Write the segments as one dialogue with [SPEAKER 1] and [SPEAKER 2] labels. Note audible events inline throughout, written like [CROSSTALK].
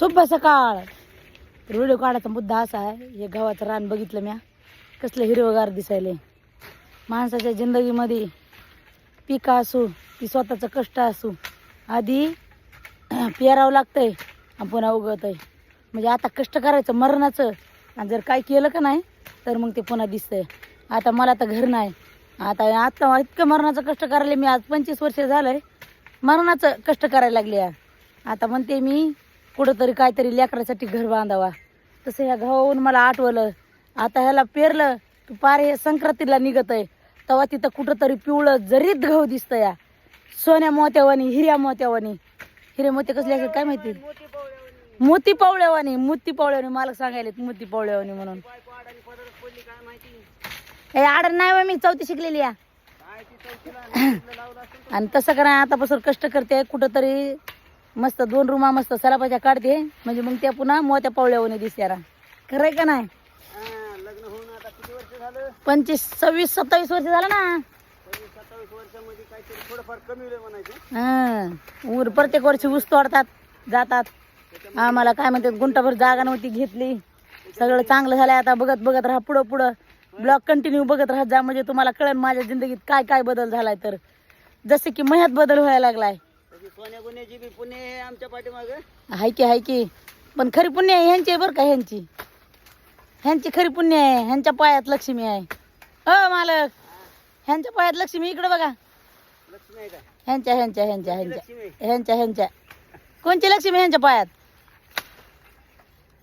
[SPEAKER 1] शुभ सकाळ. तर व्हिडिओ काढायचा मुद्दा असा आहे हे गव्हाचं रान बघितलं म्या. कसलं हिरवगार दिसायले. माणसाच्या जिंदगीमध्ये पिकं असू ती स्वतःचं कष्ट असू आधी [CLEARS THROAT] पेरावं लागतंय आणि पुन्हा उगवत आहे म्हणजे आता कष्ट करायचं मरणाचं आणि जर काय केलं का नाही तर मग ते पुन्हा दिसतंय. आता मला तर घर नाही. आता आता इतकं मरणाचं कष्ट करायला मी आज पंचवीस वर्ष झालंय. मरणाचं कष्ट करायला लागले आता म्हणते मी कुठंतरी काहीतरी लेकरासाठी घर बांधावा. तसं ह्या गव्हाहून मला आठवलं. आता ह्याला पेरलं की पार हे संक्रांतीला निघत आहे तेव्हा तिथं कुठंतरी पिवळं जरीत गहू दिसतं या. सोन्या मोत्यावानी हिऱ्या मोत्यावानी. हिरे मोते कसले काय माहिती? मोती पावळ्यावानी मोती पावळ्यावानी. मला सांगायला मोती पावळ्यावानी म्हणून. हे आडर नाही बा मी चौथी शिकलेली [COUGHS] आहे आणि तसं करा आतापासून कष्ट करते कुठंतरी मस्त दोन रुमा मस्त सलापाच्या काढते म्हणजे मग त्या पुन्हा मोत्या पावळ्यावानी दिसते ना खरंय का नाही?
[SPEAKER 2] लग्न होऊन आता किती वर्ष झालं
[SPEAKER 1] पंचवीस सव्वीस सत्तावीस वर्ष झालं ना.
[SPEAKER 2] सत्तावीस वर्षामध्ये काहीतरी थोडंफार कमी होईल म्हणायचं
[SPEAKER 1] ऊर प्रत्येक वर्षी ऊस तोडतात जातात. आम्हाला काय म्हणते गुंटाभर जागा नव्हती घेतली. सगळं चांगलं झालंय आता बघत बघत राहा पुढं पुढं. ब्लॉग कंटिन्यू बघत राहत जा म्हणजे तुम्हाला कळेल माझ्या जिंदगीत काय काय बदल झालाय तर. जसे की मह्यात बदल व्हायला लागलाय.
[SPEAKER 2] सोन्या गुन्ह्याची बी पुणे आहे आमच्या पाठीमाग.
[SPEAKER 1] हाय की हाय की. पण खरी पुण्य आहे ह्यांची आहे बरं का ह्यांची. ह्यांची खरी पुण्य आहे ह्यांच्या पायात लक्ष्मी आहे. अ मालक. ह्यांच्या पायात लक्ष्मी इकडे बघा.
[SPEAKER 2] लक्ष्मी आहे काय
[SPEAKER 1] ह्यांच्या ह्यांच्या ह्यांच्या ह्यांच्या.
[SPEAKER 2] लक्ष्मी.
[SPEAKER 1] ह्यांच्या ह्यांच्या. कोणची लक्ष्मी ह्यांच्या पायात?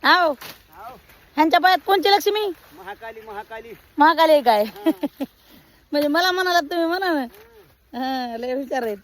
[SPEAKER 1] आहो
[SPEAKER 2] हाव.
[SPEAKER 1] ह्यांच्या पायात कोणची लक्ष्मी?
[SPEAKER 2] महाकाली महाकाली.
[SPEAKER 1] महाकाली आहे काय? [LAUGHS] म्हणजे मला म्हणालात तुम्ही म्हणा ना. हा लय हुशार आहेत.